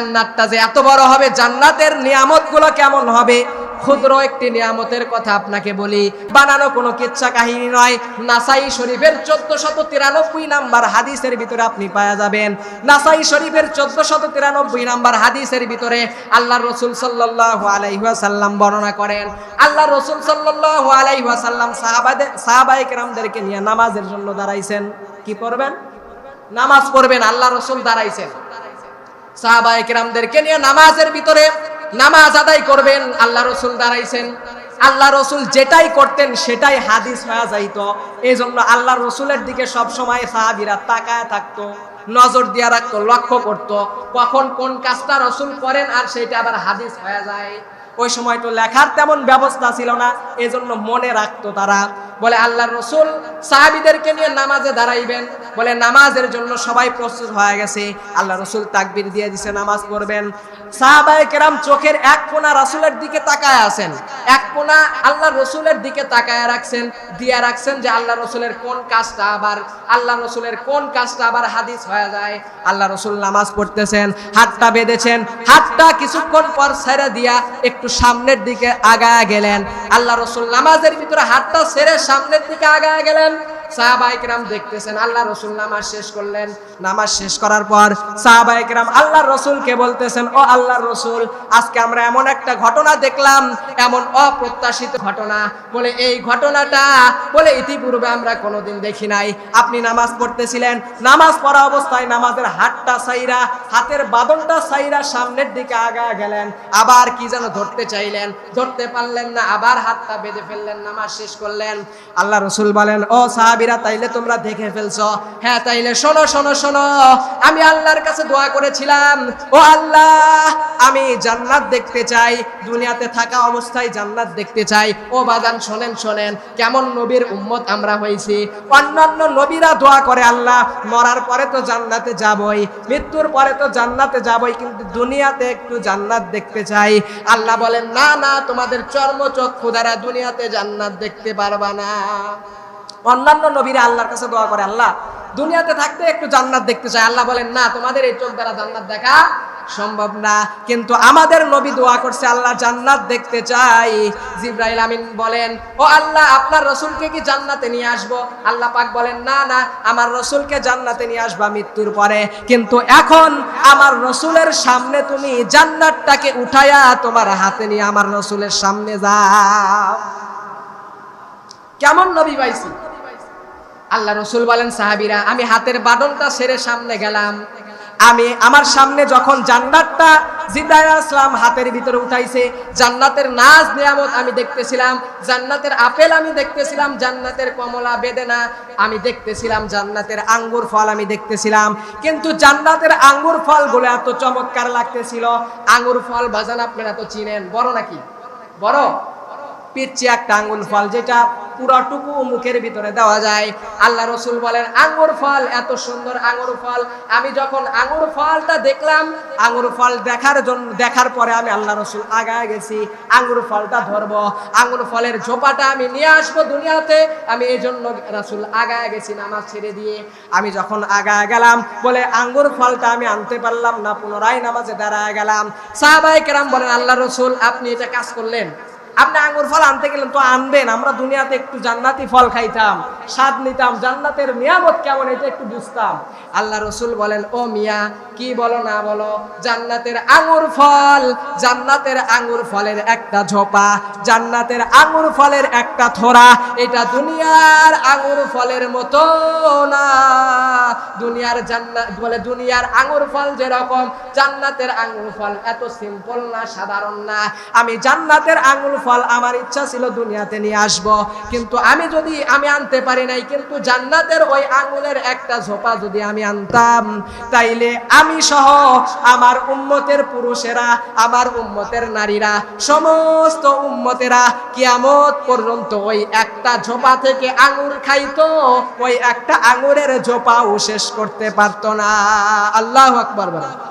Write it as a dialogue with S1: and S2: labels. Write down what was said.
S1: জান্নাতটা যে এত বড় হবে, জান্নাতের নিয়ামতগুলো কেমন হবে? ক্ষুদ্র একটি নিয়ামতের কথা আপনাকে বলি। বানানো কোনো কিচ্ছা কাহিনী নয়। নাসাই শরীফের চোদ্দ শত তিরানব্বই নাম্বার হাদিসের ভিতরে আপনি পাওয়া যাবেন। নাসাই শরীফের চোদ্দ শত তিরানব্বই নাম্বার হাদিসের ভিতরে আল্লাহ রসুল সাল্লাহ আলাইহাসাল্লাম বর্ণনা করেন। আল্লাহ রসুল সাল্লাহ আলাইহাসাল্লাম সাহাবাদের সাহাবাই কেরামদেরকে নিয়ে নামাজের জন্য দাঁড়াইছেন। কি করবেন? নামাজ পড়বেন আল্লাহ রসুল দাঁড়াইছেন। সাহাবাই কেরামদেরকে নিয়ে নামাজের ভিতরে নামাজ আদায় করবেন, আল্লাহ রসুল দাঁড়াইছেন। আল্লাহ রসুল যেটাই করতেন সেটাই হাদিস হয়ে যাইত। এই জন্য আল্লাহ রসুলের দিকে সবসময় সাহাবিরা তাকায় থাকতো, নজর দিয়া রাখতো, লক্ষ্য করতো, কখন কোন কাজটা রসুল করেন আর সেটা আবার হাদিস হয়ে যায়। ওই সময় তো লেখার তেমন ব্যবস্থা ছিল না, এজন্য মনে রাখতো তারা। বলে আল্লাহ রসুল সাহাবিদেরকে নিয়ে নামাজে দাঁড়াইবেন। বলে, নামাজের জন্য সবাই প্রস্তুত হয়ে গেছে। আল্লাহ রসুল তাকবির দিয়ে দিছে, নামাজ পড়বেন। সাহাবায়ে কেরাম চোখের এক কোনা রাসুলের দিকে তাকায় আছেন। এক কোনা আল্লাহ রসুলের দিকে তাকায় রাখছেন, দিয়া রাখছেন যে আল্লাহ রসুলের কোন কাজটা আবার আল্লাহ রসুলের কোন কাজটা আবার হাদিস হয়ে যায়? আল্লাহ রসুল নামাজ পড়তেছেন, হাতটা বেঁধেছেন, হাতটা কিছুক্ষণ পর ছেড়ে দিয়া একটু সামনের দিকে আগায় গেলেন। আল্লাহ রসুল নামাজের ভিতরে হাতটা সেরে সামনের দিকে আগায় গেলেন। সাহাবাইকরাম দেখতেছেন, আল্লাহ রসুল নামাজ শেষ করলেন। নামাজ শেষ করার পর সাহাবাইকরাম আল্লাহ রসুলকে বলতেছেন, ও আল্লাহ রসুল, আজকে আমরা এমন একটা ঘটনা দেখলাম, এমন অপ্রত্যাশিত ঘটনা। বলে, এই ঘটনাটা? বলে, ইতিপূর্বে আমরা কোনোদিন দেখি নাই। আপনি নামাজ পড়তেছিলেন, নামাজ পড়া অবস্থায় নামাজের হাতটা সাইরা, হাতের বাদনটা সাইরা সামনের দিকে আগা গেলেন। আবার কি যেন ধরতে চাইলেন, ধরতে পারলেন না, আবার হাতটা বেঁধে ফেললেন, নামাজ শেষ করলেন। আল্লাহ রসুল বলেন, ও সাহাবিরা, তাইলে তোমরা দেখে ফেলছো। হ্যাঁ তাইলে শোনো শোনো শোনো। আমি আল্লাহর কাছে দোয়া করেছিলাম। ও আল্লাহ, আমি জান্নাত দেখতে চাই, দুনিয়াতে থাকা অবস্থায় জান্নাত দেখতে চাই। ও বাজান, শোনেন শোনেন, কেমন নবীর উম্মত আমরা হয়েছি। অন্যান্য নবীরা দোয়া করে আল্লাহ, মরার পরে তো জান্নাতে যাবই, মৃত্যুর পরে তো জান্নাতে যাবই, কিন্তু দুনিয়াতে একটু জান্নাত দেখতে চাই। আল্লাহ বলেন, না না, তোমাদের চর্মচক্ষু দ্বারা দুনিয়াতে জান্নাত দেখতে পারবা না। অন্যান্য নবীরা আল্লাহর কাছে দোয়া করে, আল্লাহ দুনিয়াতে থাকতে একটু জান্নাত দেখতে চায়। আল্লাহ বলেন, না, তোমাদের এই চোখ দ্বারা জান্নাত দেখা সম্ভব না। কিন্তু আমাদের নবী দোয়া করছে, আল্লাহ জান্নাত দেখতে চাই। জিব্রাইল আমিন বলেন, ও আল্লাহ, আপনার রসুলকে কি জান্নাতে নিয়ে আসব? আল্লাহ পাক বলেন, না না, আমার রসুলকে জান্নাতে নিয়ে আসবা মৃত্যুর পরে। কিন্তু এখন আমার রসুলের সামনে তুমি জান্নাতটাকে উঠাইয়া তোমার হাতে নিয়ে আমার রসুলের সামনে যাও। কেমন নবী পাইছি? আল্লাহ রসুল বলেন, সাহাবিরা, আমি হাতের বাদনটা সেরে সামনে গেলাম। আমি আমার সামনে যখন জান্নাতটা জিব্রাইল আসলাম, হাতের ভিতরে উঠাইছে, জান্নাতের নাজ নিয়ামত আমি দেখতেছিলাম, জান্নাতের আপেল আমি দেখতেছিলাম, জান্নাতের কমলা বেদেনা আমি দেখতেছিলাম, জান্নাতের আঙ্গুর ফল আমি দেখতেছিলাম। কিন্তু জান্নাতের আঙ্গুর ফলগুলো এত চমৎকার লাগতেছিল। আঙ্গুর ফল বাজান আপনারা তো চিনেন, বড় নাকি? বড়? পিচ্ছি একটা আঙ্গুর ফল, যেটা পুরাটুকু মুখের ভিতরে দেওয়া যায়। আল্লাহ রসুল বলেন আঙ্গুর ফল, এত সুন্দর আঙ্গুর ফল। আমি যখন আঙুর ফলটা দেখলাম, আঙুর ফল দেখার জন্য দেখার পরে আমি আল্লাহ রসুল আগায় গেছি আঙ্গুর ফলটা ধরবো আঙ্গুর ফলের ঝোপাটা আমি নিয়ে আসব দুনিয়াতে। আমি এই জন্য রাসুল আগায় গেছি নামাজ ছেড়ে দিয়ে। আমি যখন আগায় গেলাম, বলে আঙ্গুর ফলটা আমি আনতে পারলাম না, পুনরায় নামাজে দাঁড়ায় গেলাম। সাহাবাই কেরাম বলেন, আল্লাহ রসুল, আপনি এটা কাজ করলেন? আপনি আঙ্গুর ফল আনতে গেলেন তো আনবেন, আমরা দুনিয়াতে একটু জান্নাতি ফল খাইতাম, স্বাদ নিতাম, জান্নাতের নিয়ামত কেমন এটা একটু বুঝতাম। আল্লাহ রসুল বলেন, ও মিয়া, কি বলো না বলো, জান্নাতের আঙ্গুর ফল, জান্নাতের আঙ্গুর ফলের একটা ঝোপা, জান্নাতের আঙ্গুর ফলের একটা থোড়া, এটা দুনিয়ার আঙ্গুর ফলের মতো না। দুনিয়ার জান্নাত বলে, দুনিয়ার আঙ্গুর ফল যেরকম, জান্নাতের আঙ্গুর ফল এত সিম্পল না, সাধারণ না। আমি জান্নাতের ফল আমার ইচ্ছা ছিল দুনিয়াতে নিয়ে আসব। কিন্তু আমি যদি, আমি আনতে পারি নাই, কিন্তু জান্নাতের ওই আঙ্গুলের একটা ঝোপা যদি আমি আনতাম, তাইলে আমি সহ আমার উম্মতের পুরুষেরা, আমার উম্মতের নারীরা, সমস্ত উম্মতেরা কিয়ামত পর্যন্ত ওই একটা ঝোপা থেকে আঙুর খাইতো, ওই একটা আঙুরের ঝোপাও শেষ করতে পারতো না। আল্লাহ আকবর বলেন।